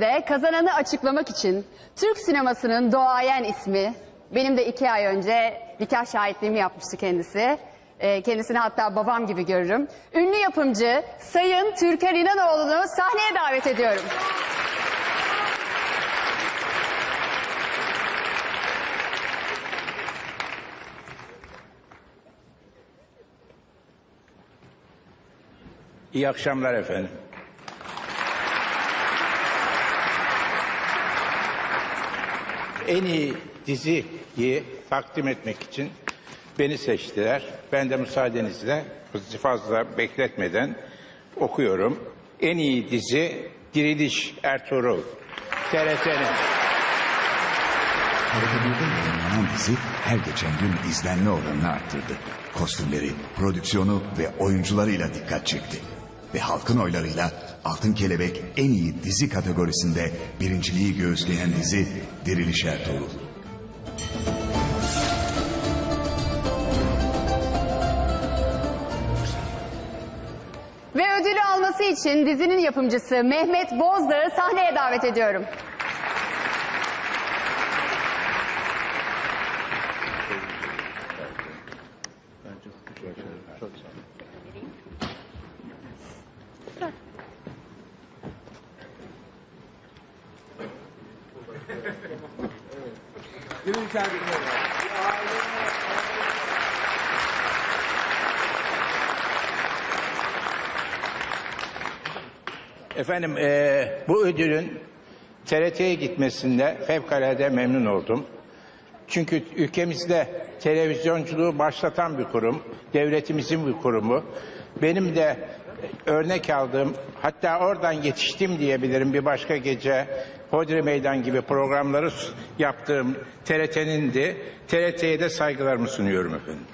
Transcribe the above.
De kazananı açıklamak için Türk sinemasının doğayen ismi, benim de iki ay önce nikah şahitliğimi yapmıştı kendisi. Ee, kendisini hatta babam gibi görürüm. Ünlü yapımcı Sayın Türker İnanoğlu'nu sahneye davet ediyorum. İyi akşamlar efendim. En iyi diziyi takdim etmek için beni seçtiler. Ben de müsaadenizle fazla bekletmeden okuyorum. En iyi dizi Diriliş Ertuğrul. TRT'nin. TRT1'de yayınlanan dizi her geçen gün izlenme oranını arttırdı. Kostümleri, prodüksiyonu ve oyuncularıyla dikkat çekti. Ve halkın oylarıyla Altın Kelebek en iyi dizi kategorisinde birinciliği göğüsleyen dizi Diriliş Ertuğrul. Ve ödülü alması için dizinin yapımcısı Mehmet Bozdağ'ı sahneye davet ediyorum. Efendim eee, bu ödülün TRT'ye gitmesinde fevkalade memnun oldum. Çünkü ülkemizde televizyonculuğu başlatan bir kurum, devletimizin bir kurumu. Benim de örnek aldığım, hatta oradan yetiştim diyebilirim bir başka gece Hodri Meydan gibi programları yaptığım TRT'nin de TRT'ye de saygılarımı sunuyorum efendim.